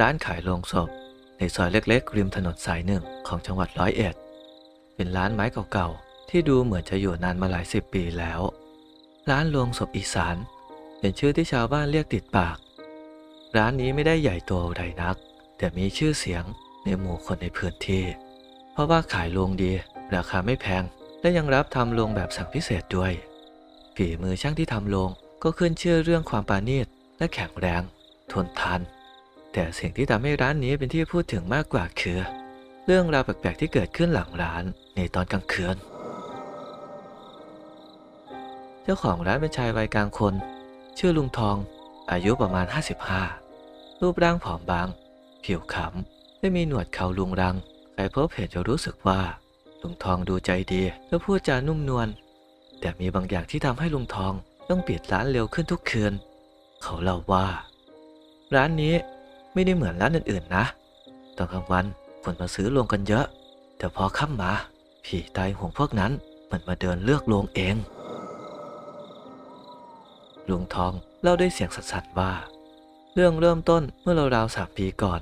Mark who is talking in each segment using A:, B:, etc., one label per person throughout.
A: ร้านขายโลงศพ ในซอยเล็กๆ ริมถนนสายหนึ่งของจังหวัดร้อยเอ็ด เป็นร้านไม้เก่าๆ ที่ดูเหมือนจะอยู่นานมาหลายสิบปีแล้ว ร้านโลงศพอีสาน เป็นชื่อที่ชาวบ้านเรียกติดปาก ร้านนี้ไม่ได้ใหญ่โตใดนัก แต่มีชื่อเสียงในหมู่คนในพื้นที่ เพราะว่าขายโลงดี ราคาไม่แพง และยังรับทำโลงแบบสั่งพิเศษด้วย ฝีมือช่างที่ทำโลงก็ขึ้นชื่อเรื่องความปราณีตและแข็งแรง ทนทาน แต่สิ่งที่ทำให้ร้านนี้เป็นที่พูดถึงมากกว่าคือ เรื่องราวแปลกๆที่เกิดขึ้นหลังร้านในตอนกลางคืน เจ้าของร้านเป็นชายวัยกลางคน ชื่อลุงทอง อายุประมาณ 55 รูปร่างผอมบาง ผิวขำไม่มีหนวดเขาลุงรัง ใครพบเห็นจะรู้สึกว่า ลุงทองดูใจดีและพูดจานุ่มนวล แต่มีบางอย่างที่ทำให้ลุงทองต้องปิดร้านเร็วขึ้นทุกคืน เขาเล่าว่า ร้านนี้ ไม่ได้เหมือนร้านอื่นๆนะตอนกลางวันคนมาซื้อลงกันเยอะ แต่พอค่ำมา ผีตายห่วงพวกนั้นเหมันมาเดินเลือกลงเองลุงทองเล่าด้วยเสียงสั่นๆว่า เรื่องเริ่มต้นเมื่อราวๆสามปีก่อน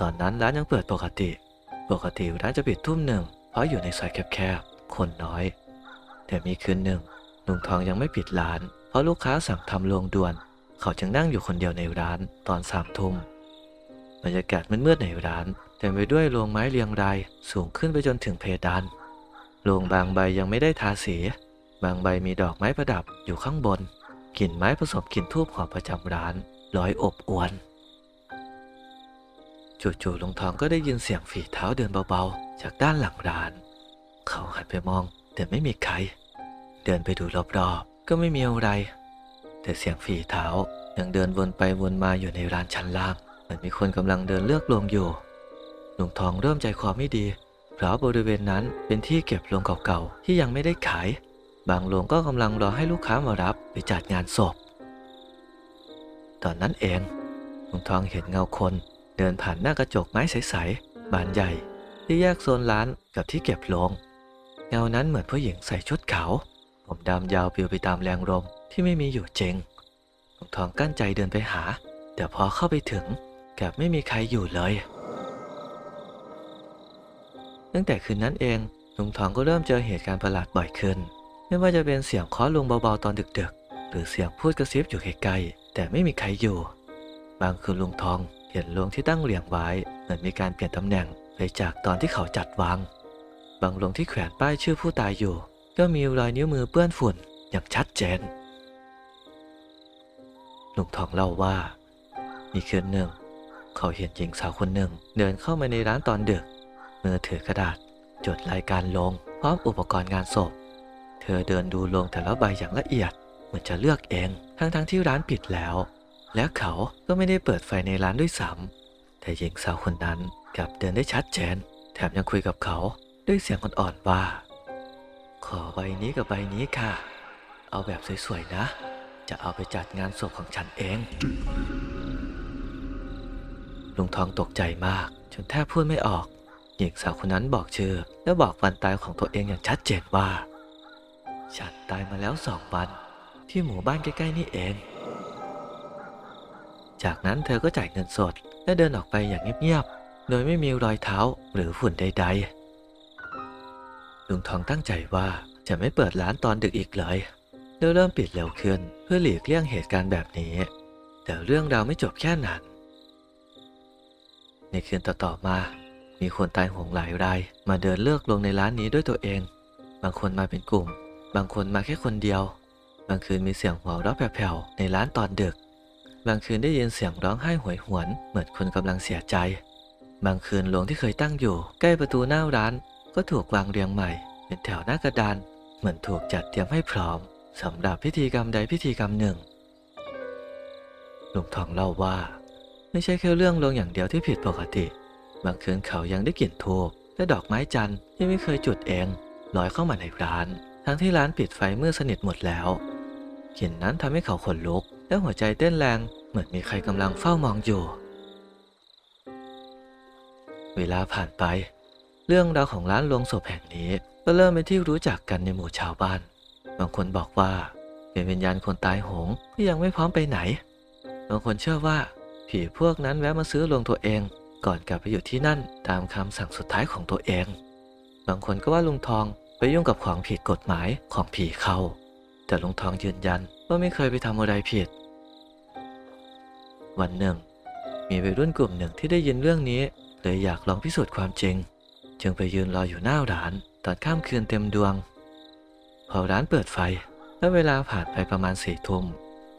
A: ตอนนั้นร้านยังเปิดปกติ ปกติร้านจะปิดทุ่มหนึ่งเพราะอยู่ในซอยแคบๆคนน้อย แต่มีคืนหนึ่งลุงทองยังไม่ปิดร้าน เพราะลูกค้าสั่งทำโรงด่วน เขาจึงนั่งอยู่คนเดียวในร้านตอนสามทุ่ม บรรยากาศมืดๆในร้านเต็มไปด้วยโรงไม้เรียงรายสูงขึ้นไปจนถึงเพดานโรงบางใบยังไม่ได้ทาสี บางใบมีดอกไม้ประดับอยู่ข้างบนกลิ่นไม้ผสมกลิ่นทูบหอมประจำร้านลอยอบอวนจู่ๆลุงทองก็ได้ยินเสียงฝีเท้าเดินเบาๆ จากด้านหลังร้าน เขาหันไปมอง แต่ไม่มีใคร เดินไปดูรอบๆ ก็ไม่มีอะไร แต่เสียงฝีเท้ายังเดินวนไปวนมาอยู่ในร้านชั้นล่าง เหมือนมีคนกำลังเดินเลือกลงอยู่ลุงทองเริ่มใจคอไม่ดีเพราะบริเวณนั้นเป็นที่เก็บโลงเก่าๆที่ยังไม่ได้ขาย บางโรงก็กำลังรอให้ลูกค้ามารับไปจัดงานศพ ตอนนั้นเองลุงทองเห็นเงาคนเดินผ่านหน้ากระจกไม้ใสๆบานใหญ่ ที่แยกโซนร้านกับที่เก็บโลง เงานั้นเหมือนผู้หญิงใส่ชุดขาวผมดำยาวปลิวไปตามแรงลมที่ไม่มีอยู่จริงลุงทองกั้นใจเดินไปหา แต่พอเข้าไปถึง กับไม่มีใครอยู่เลย ตั้งแต่คืนนั้นเองลุงทองก็เริ่มเจอเหตุการณ์ประหลาดบ่อยขึ้น ไม่ว่าจะเป็นเสียงเคาะลงเบาๆตอนดึกๆ หรือเสียงพูดกระซิบอยู่ไกลๆแต่ไม่มีใครอยู่ บางคืนลุงทองเห็นโลงที่ตั้งเรียงไว้เหมือนมีการเปลี่ยนตำแหน่งไปจากตอนที่เขาจัดวาง บางโลงที่แขวนป้ายชื่อผู้ตายอยู่ ก็มีรอยนิ้วมือเปื้อนฝุ่นอย่างชัดเจนลุงทองเล่าว่า มีคืนหนึ่ง เขาเห็นหญิงสาวคนหนึ่ง เดินเข้ามาในร้านตอนดึกมือถือกระดาษ จดรายการลง พร้อมอุปกรณ์งานศพ เธอเดินดูลงแต่ละใบอย่างละเอียด เหมือนจะเลือกเอง ทั้งๆทที่ร้านปิดแล้ว และเขาก็ไม่ได้เปิดไฟในร้านด้วยซ้ำแต่หญิงสาวคนนั้นกลับเดินได้ชัดเจน แถมยังคุยกับเขาด้วยเสียงอ่อนๆว่า ขอใบนี้กับใบนี้ค่ะ เอาแบบสวยๆนะ จะเอาไปจัดงานศพของฉันเอง ลุงทองตกใจมาก จนแทบพูดไม่ออก หญิงสาวคนนั้นบอกชื่อ และบอกวันตายของตัวเองอย่างชัดเจนว่า ฉันตายมาแล้วสองวัน ที่หมู่บ้านใกล้ๆนี่เอง จากนั้นเธอก็จ่ายเงินสด และเดินออกไปอย่างเงียบๆ โดยไม่มีรอยเท้าหรือฝุ่นใดๆ ลุงทองตั้งใจว่าจะไม่เปิดร้านตอนดึกอีกเลยแล้วเริ่มปิดเร็วขึ้นเพื่อหลีกเลี่ยงเหตุการณ์แบบนี้ แต่เรื่องราวไม่จบแค่นั้น ในคืนต่อๆมา มีคนตายหงหลายราย มาเดินเลือกลงในร้านนี้ด้วยตัวเอง บางคนมาเป็นกลุ่ม บางคนมาแค่คนเดียว บางคืนมีเสียงหัวเราะแผ่วๆในร้านตอนดึก บางคืนได้ยินเสียงร้องไห้หวยหวน เหมือนคนกำลังเสียใจ บางคืนโลงที่เคยตั้งอยู่ ใกล้ประตูหน้าร้าน ก็ถูกวางเรียงใหม่ เป็นแถวหน้ากระดาน เหมือนถูกจัดเตรียมให้พร้อมสำหรับพิธีกรรมใดพิธีกรรมหนึ่งลุงทองเล่าว่า ไม่ใช่แค่เรื่องลงอย่างเดียวที่ผิดปกติ บางคืนเขายังได้กลิ่นทูบและดอกไม้จันทร์ที่ไม่เคยจุดเองลอยเข้ามาในร้าน ทั้งที่ร้านปิดไฟเมื่อสนิทหมดแล้วกลิ่นนั้นทำให้เขาขนลุก และหัวใจเต้นแรงเหมือนมีใครกำลังเฝ้ามองอยู่ เวลาผ่านไป เรื่องราวของร้านโลงศพแห่งนี้ ก็เริ่มเป็นที่รู้จักกันในหมู่ชาวบ้าน บางคนบอกว่าเป็นวิญญาณคนตายโหงที่ยังไม่พร้อมไปไหน บางคนเชื่อว่า ผีพวกนั้นแวะมาซื้อลงตัวเอง ก่อนกลับไปอยู่ที่นั่นตามคำสั่งสุดท้ายของตัวเอง บางคนก็ว่าลุงทองไปยุ่งกับของผิดกฎหมายของผีเขาแต่ลุงทองยืนยันว่าไม่เคยไปทำอะไรผิด วันหนึ่ง มีวัยรุ่นกลุ่มหนึ่งที่ได้ยินเรื่องนี้เลยอยากลองพิสูจน์ความจริง จึงไปยืนรออยู่หน้าร้านตอนข้ามคืนเต็มดวง พอร้านเปิดไฟและเวลาผ่านไปประมาณสี่ทุ่ม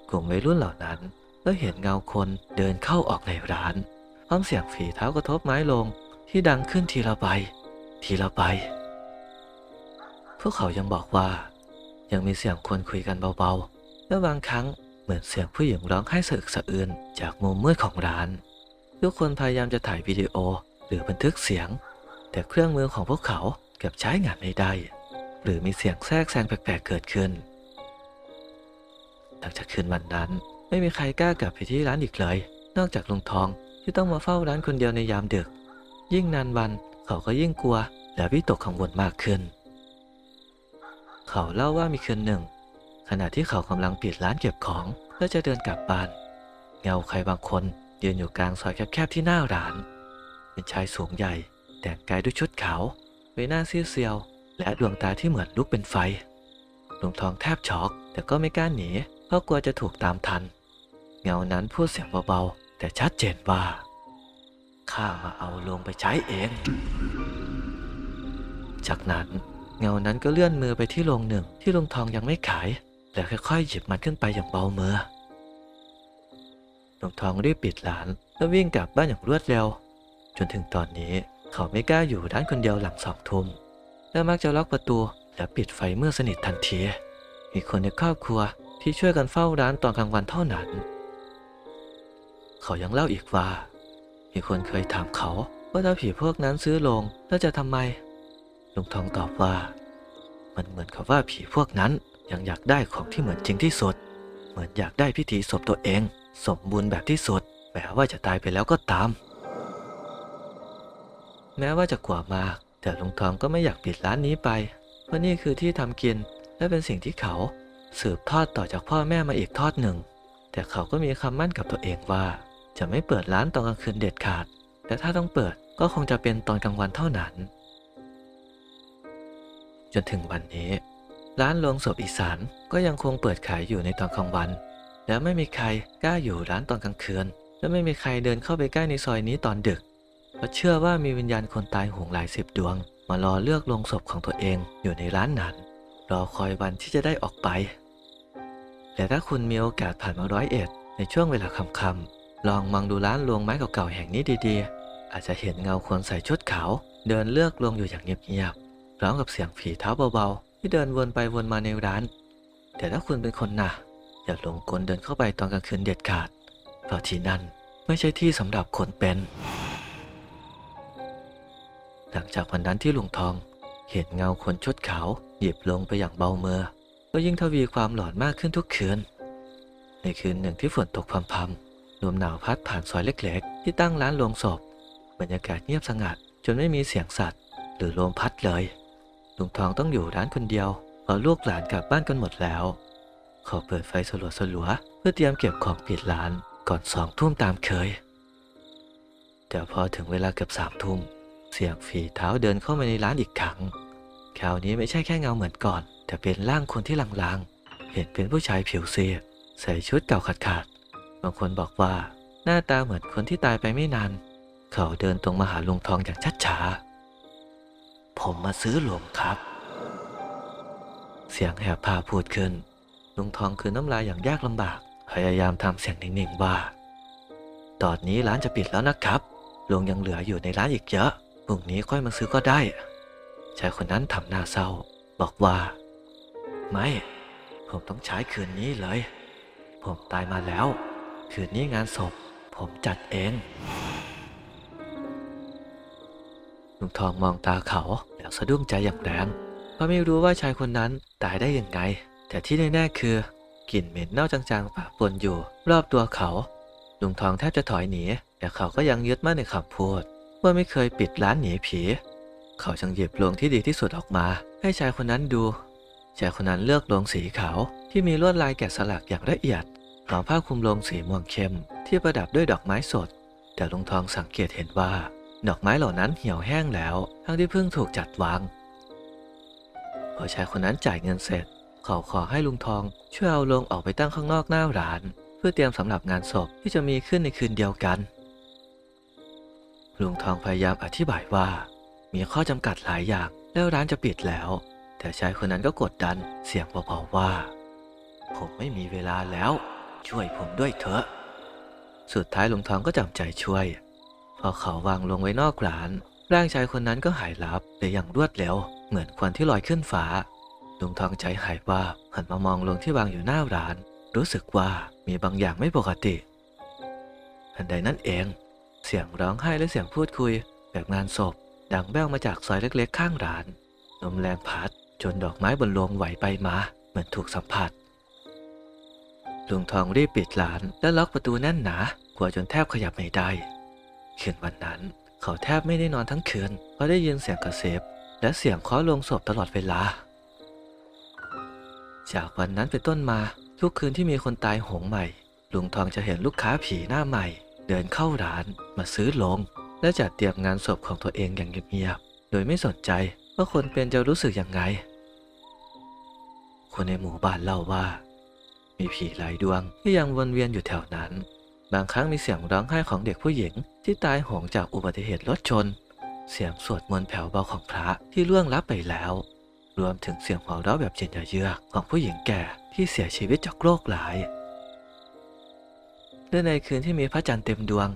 A: กลุ่มวัยรุ่นเหล่านั้น ก็เห็นเงาคนเดินเข้าออกในร้านพร้อมเสียงฝีเท้ากระทบไม้ลงที่ดังขึ้นทีละใบ ทีละใบ พวกเขายังบอกว่า ยังมีเสียงคนคุยกันเบาๆ และบางครั้งเหมือนเสียงผู้หญิงร้องไห้สะอึกสะอื้นจากมุมมืดของร้าน ทุกคนพยายามจะถ่ายวิดีโอหรือบันทึกเสียง แต่เครื่องมือของพวกเขาเกลับใช้งานไม่ได้ หรือมีเสียงแทรกแซงแปลกๆเกิดขึ้นหลังจากคืนวันนั้น ไม่มีใครกล้ากลับไปที่ร้านอีกเลย นอกจากลุงทองที่ต้องมาเฝ้าร้านคนเดียวในยามดึก ยิ่งนานวันเขาก็ยิ่งกลัว และวิตกกังวลมากขึ้น เขาเล่าว่ามีคืนหนึ่ง ขณะที่เขากำลังปิดร้านเก็บของและจะเดินกลับบ้าน เงาใครบางคนยืนอยู่กลางซอยแคบๆที่หน้าร้าน เป็นชายสูงใหญ่ แต่งกายด้วยชุดขาวใบหน้าเซียว และดวงตาที่เหมือนลุกเป็นไฟลุงทองแทบช็อก แต่ก็ไม่กล้าหนี เพราะกลัวจะถูกตามทัน เงานั้นพูดเสียงเบาๆ แต่ชัดเจนว่า ข้ามาเอาลงไปใช้เอง จากนั้นเงานั้นก็เลื่อนมือไปที่โรงหนึ่งที่ลุงทองยังไม่ขายแล้วค่อยๆหยิบมันขึ้นไปอย่างเบามือลุงทองรีบปิดร้านแล้ววิ่งกลับบ้านอย่างรวดเร็ว จนถึงตอนนี้เขาไม่กล้าอยู่ร้านคนเดียวหลังสองทุ่มและมักจะล็อกประตูและปิดไฟเมื่อสนิททันที มีคนในครอบครัว ที่ช่วยกันเฝ้าร้านตอนกลางวันเท่านั้น เขายังเล่าอีกว่า มีคนเคยถามเขาว่าถ้าผีพวกนั้นซื้อโลงแล้วจะทำไม ลุงทองตอบว่า มันเหมือนกับว่าผีพวกนั้นยังอยากได้ของที่เหมือนจริงที่สุด เหมือนอยากได้พิธีศพตัวเอง สมบูรณ์แบบที่สุดแม้ว่าจะตายไปแล้วก็ตาม แม้ว่าจะกลัวมาก แต่ลุงทองก็ไม่อยากปิดร้านนี้ไป เพราะนี่คือที่ทำกินและเป็นสิ่งที่เขา สืบทอดต่อจากพ่อแม่มาอีกทอดหนึ่ง แต่เขาก็มีคำมั่นกับตัวเองว่า จะไม่เปิดร้านตอนกลางคืนเด็ดขาดแต่ถ้าต้องเปิดก็คงจะเป็นตอนกลางวันเท่านั้น จนถึงวันนี้ ร้านโรงศพอีสานก็ยังคงเปิดขายอยู่ในตอนกลางวัน และไม่มีใครกล้าอยู่ร้านตอนกลางคืน และไม่มีใครเดินเข้าไปใกล้ในซอยนี้ตอนดึก เพราะเชื่อว่ามีวิญญาณคนตายโหงหลายสิบดวง มารอเลือกโลงศพของตัวเองอยู่ในร้านนั้นรอคอยวันที่จะได้ออกไป แต่ถ้าคุณมีโอกาสผ่านมาร้อยเอ็ดในช่วงเวลาค่ำๆลองมองดูร้านลวงไม้เก่าๆแห่งนี้ดีๆ อาจจะเห็นเงาคนใส่ชุดขาว เดินเลือกลวงอยู่อย่างเงียบๆพร้อมกับเสียงฝีเท้าเบาๆ ที่เดินวนไปวนมาในร้าน แต่ถ้าคุณเป็นคนหนะอย่าหลงกลเดินเข้าไปตอนกลางคืนเด็ดขาด เพราะที่นั่นไม่ใช่ที่สำหรับคนเป็น หลังจากวันนั้นที่ลุงทอง เห็นเงาคนชุดขาวหยิบลงไปอย่างเบาเมือ ก็ยิ่งทวีความหลอนมากขึ้นทุกคืน ในคืนหนึ่งที่ฝนตกพรำๆลมหนาวพัดผ่านซอยเล็กๆ ที่ตั้งร้านโลงศพ บรรยากาศเงียบสงัด จนไม่มีเสียงสัตว์ หรือลมพัดเลย ลุงทองต้องอยู่ร้านคนเดียวเพราะลูกหลานกลับบ้านกันหมดแล้วขาเปิดไฟสลัวสลัวๆเพื่อเตรียมเก็บของปิดร้านก่อนสองทุ่มตามเคย แต่พอถึงเวลาเกือบสามทุ่มเสียงฝีเท้าเดินเข้ามาในร้านอีกครั้ง คราวนี้ไม่ใช่แค่เงาเหมือนก่อน แต่เป็นร่างคนที่ลางๆ เห็นเป็นผู้ชายผิวเซีดใส่ชุดเก่าขาดๆ บางคนบอกว่าหน้าตาเหมือนคนที่ตายไปไม่นาน เขาเดินตรงมาหาลุงทองอย่างชัดช้าผมมาซื้อหลวงครับ เสียงแหบพาพูดขึ้น ลุงทองคือน้ำลายอย่างยากลำบาก พยายามทำเสียงนิ่งๆว่า ตอนนี้ร้านจะปิดแล้วนะครับลุงยังเหลืออยู่ในร้านอีกเยอะพรุ่งนี้ค่อยมาซื้อก็ได้ชายคนนั้นทำหน้าเศร้า บอกว่า ไม่ ผมต้องใช้คืนนี้เลย ผมตายมาแล้ว คืนนี้งานศพ ผมจัดเองลุงทองมองตาเขาแล้วสะดุ้งใจอย่างแรงเพราะไม่รู้ว่าชายคนนั้นตายได้ยังไง แต่ที่แน่ๆคือกลิ่นเหม็นเน่าจางๆปะปนอยู่รอบตัวเขาลุงทองแทบจะถอยหนี แต่เขาก็ยังยึดมั่นในคำพูดว่าไม่เคยปิดร้านหนีผี เขาจึงหยิบลงที่ดีที่สุดออกมา ให้ชายคนนั้นดู ชายคนนั้นเลือกโลงสีขาวที่มีลวดลายแกะสลักอย่างละเอียดห่อผ้าคลุมโลงสีม่วงเข้ม ที่ประดับด้วยดอกไม้สด แต่ลุงทองสังเกตเห็นว่า ดอกไม้เหล่านั้นเหี่ยวแห้งแล้ว ทั้งที่เพิ่งถูกจัดวางพอชายคนนั้นจ่ายเงินเสร็จเขาขอให้ลุงทองช่วยเอาลงออกไปตั้งข้างนอกหน้าร้าน เพื่อเตรียมสำหรับงานศพที่จะมีขึ้นในคืนเดียวกัน ลุงทองพยายามอธิบายว่า มีข้อจำกัดหลายอย่างแล้วร้านจะปิดแล้ว แต่ชายคนนั้นก็กดดันเสียงเบาๆว่า ผมไม่มีเวลาแล้ว ช่วยผมด้วยเถอะ สุดท้ายลุงทองก็จำใจช่วย พอเขาวางลงไว้นอกร้าน ร่างชายคนนั้นก็หายลับไปอย่างรวดเร็ว เหมือนควันที่ลอยขึ้นฟ้าลุงทองใจหายว่าหันมามองลงที่วางอยู่หน้าร้าน รู้สึกว่ามีบางอย่างไม่ปกติทันใดนั้นเอง เสียงร้องไห้และเสียงพูดคุย แบบงานศพ ดังแว่วมาจากซอยเล็กๆ ข้างร้านลมแรงพัด จนดอกไม้บนโลงไหวไปมาเหมือนถูกสัมผัสลุงทองรีบปิดร้านและล็อกประตูแน่นหนากลัวจนแทบขยับไม่ได้คืนวันนั้น เขาแทบไม่ได้นอนทั้งคืนเพราะได้ยินเสียงกระเซบและเสียงเคาะลงศพตลอดเวลา จากวันนั้นเป็นต้นมาทุกคืนที่มีคนตายโหงใหม่ ลุงทองจะเห็นลูกค้าผีหน้าใหม่ เดินเข้าร้านมาซื้อลง และจัดเตรียมงานศพของตัวเองอย่างเงียบๆโดยไม่สนใจ ว่าคนเป็นจะรู้สึกยังไง คนในหมู่บ้านเล่าว่า มีผีหลายดวงที่ยังวนเวียนอยู่แถวนั้น บางครั้งมีเสียงร้องไห้ของเด็กผู้หญิง ที่ตายโหงจากอุบัติเหตุรถชน เสียงสวดมนต์แผ่วเบาของพระที่ล่วงลับไปแล้ว รวมถึงเสียงหัวเราะแบบเย็นเยือกของผู้หญิงแก่ที่เสียชีวิตจากโรคหลายและในคืนที่มีพระจันทร์เต็มดวง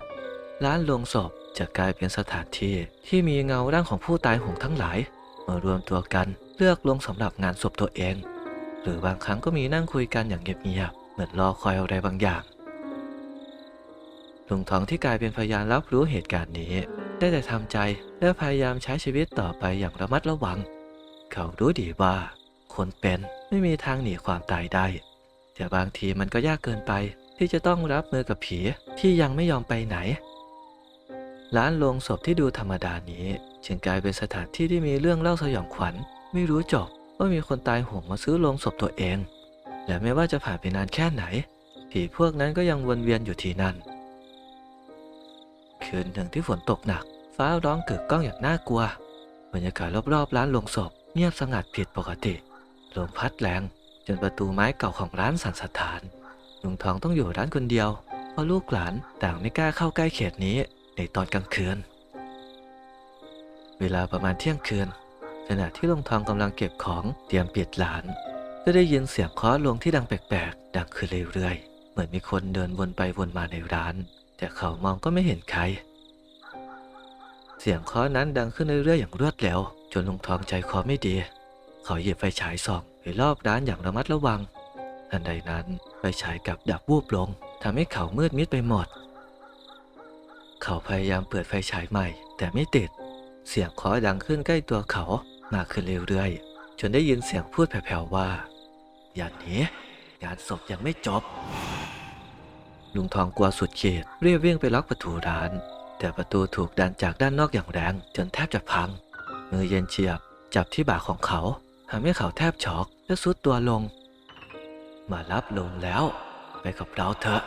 A: ร้านลงศพจะกลายเป็นสถานที่ที่มีเงาร่างของผู้ตายหงทั้งหลาย มารวมตัวกัน เลือกลงสำหรับงานศพตัวเอง หรือบางครั้งก็มีนั่งคุยกันอย่างเงียบๆเหมือนรอคอยอะไรบางอย่างลุงทองที่กลายเป็นพยานรับรู้เหตุการณ์นี้ ได้แต่ทำใจและพยายามใช้ชีวิตต่อไปอย่างระมัดระวัง เขารู้ดีว่า คนเป็นไม่มีทางหนีความตายได้ แต่บางทีมันก็ยากเกินไปที่จะต้องรับมือกับผีที่ยังไม่ยอมไปไหน ร้านโลงศพที่ดูธรรมดานี้จึงกลายเป็นสถานที่ที่มีเรื่องเล่าสยองขวัญ ไม่รู้จบว่ามีคนตายโหงมาซื้อโลงศพตัวเอง และไม่ว่าจะผ่านไปนานแค่ไหน ผีพวกนั้นก็ยังวนเวียนอยู่ที่นั่น คืนหนึ่งที่ฝนตกหนัก ฟ้าร้องกึกก้องอย่างน่ากลัว บรรยากาศรอบๆ ร้านโลงศพ เงียบสงัดผิดปกติ ลมพัดแรงจนประตูไม้เก่าของร้านสั่นสะท้านลุงทองต้องอยู่ร้านคนเดียว เพราะลูกหลานต่างไม่กล้าเข้าใกล้เขตนี้ ในตอนกลางคืน เวลาประมาณเที่ยงคืน ขณะที่ลุงทองกำลังเก็บของเตรียมเปิดร้าน ก็ได้ยินเสียงเคาะลงที่ดังแปลกๆ ดังขึ้นเรื่อยๆ เหมือนมีคนเดินวนไปวนมาในร้าน แต่เขามองก็ไม่เห็นใคร เสียงเคาะนั้นดังขึ้นเรื่อยๆ อย่างรวดเร็ว จนลุงทองใจคอไม่ดี เขาหยิบไฟฉายส่องไปรอบร้านอย่างระมัดระวัง ทันใดนั้นไฟฉายกลับดับวูบลงทำให้เขามืดมิดไปหมด เขาพยายามเปิดไฟฉายใหม่ แต่ไม่ติด เสียงเคาะดังขึ้นใกล้ตัวเขามากขึ้นเรื่อยๆจนได้ยินเสียงพูดแผ่วๆว่า อย่าหนีงานศพยังไม่จบ ลุงทองกลัวสุดเขีดรียบวิ่งไปล็อกประตูร้าน แต่ประตูถูกดันจากด้านนอกอย่างแรง จนแทบจะพัง มือเย็นเฉียบ จับที่บ่าของเขาทำให้เขาแทบช็อกและสุดตัวลง มารับลงแล้ว ไปกับเราเถอะ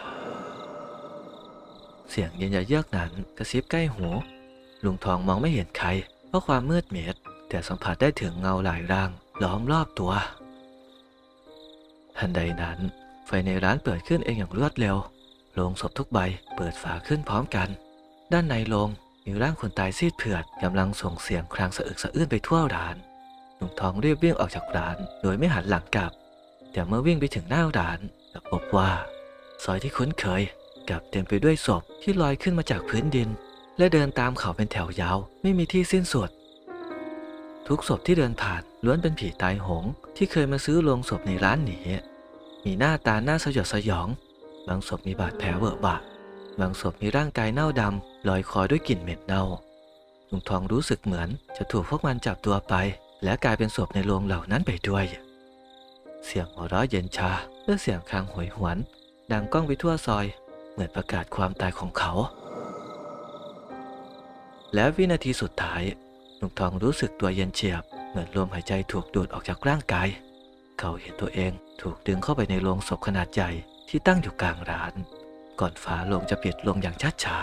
A: เสียงเย็นยะเยือกนั้นกระซิบใกล้หู ลุงทองมองไม่เห็นใคร เพราะความมืดมิดแต่สัมผัสได้ถึงเงาหลายร่างล้อมรอบตัว ทันใดนั้น ไฟในร้านเปิดขึ้นเองอย่างรวดเร็วโลงศพทุกใบเปิดฝาขึ้นพร้อมกัน ด้านในโลงมีร่างคนตายซีดเผือดกำลังส่งเสียงครางสะอึกสะอื้นไปทั่วร้านลุงทองรีบวิ่งออกจากร้าน โดยไม่หันหลังกลับ แต่เมื่อวิ่งไปถึงหน้าร้านกลับพบว่า ซอยที่คุ้นเคย กับเต็มไปด้วยศพที่ลอยขึ้นมาจากพื้นดิน และเดินตามเขาเป็นแถวยาว ไม่มีที่สิ้นสุด ทุกศพที่เดินผ่านล้วนเป็นผีตายโหง ที่เคยมาซื้อโลงศพในร้านนี้มีหน้าตาหน้าสยดสยอง บางศพมีบาดแผลเวอะบะ บางศพมีร่างกายเน่าดำลอยคอด้วยกลิ่นเหม็นเน่าลุงทองรู้สึกเหมือนจะถูกพวกมันจับตัวไป และกลายเป็นศพในโรงเหล่านั้นไปด้วย เสียงหัวเราะเย็นชาและเสียงคางหวยหวน ดังก้องไปทั่วซอย เหมือนประกาศความตายของเขา และวินาทีสุดท้ายลุงทองรู้สึกตัวเย็นเฉียบ เหมือนลมหายใจถูกดูดออกจากร่างกาย เขาเห็นตัวเองถูกดึงเข้าไปในโลงศพขนาดใหญ่ที่ตั้งอยู่กลางร้าน ก่อนฝาโลงจะปิดลงอย่างช้า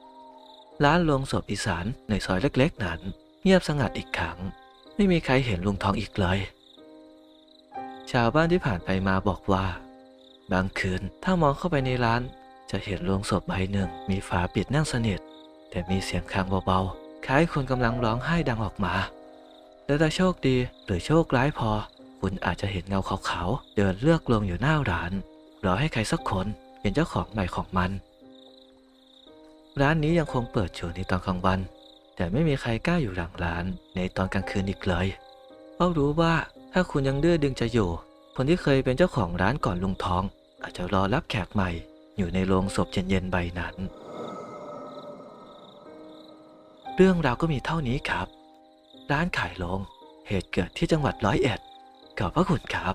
A: ๆร้านโลงศพอีสานในซอยเล็กๆ นั้น เงียบสงัดอีกครั้ง ไม่มีใครเห็นลุงทองอีกเลย ชาวบ้านที่ผ่านไปมาบอกว่า บางคืน ถ้ามองเข้าไปในร้าน จะเห็นโลงศพใบหนึ่ง มีฝาปิดแน่นสนิท แต่มีเสียงคางเบาๆ คล้ายคนกำลังร้องไห้ดังออกมา และถ้าโชคดีหรือโชคร้ายพอ คุณอาจจะเห็นเงาขาวๆ เดินเลือกลงอยู่หน้าร้านรอให้ใครสักคนเป็นเจ้าของใหม่ของมัน ร้านนี้ยังคงเปิดอยู่ในตอนกลางวัน แต่ไม่มีใครกล้าอยู่หลังร้านในตอนกลางคืนอีกเลย เพราะรู้ว่าถ้าคุณยังดื้อดึงจะอยู่ คนที่เคยเป็นเจ้าของร้านก่อนลุงทอง อาจจะรอรับแขกใหม่อยู่ในโรงศพเย็นๆใบนั้น เรื่องราวก็มีเท่านี้ครับ ร้านขายโลง เหตุเกิดที่จังหวัดร้อยเอ็ดขอบพระคุณครับ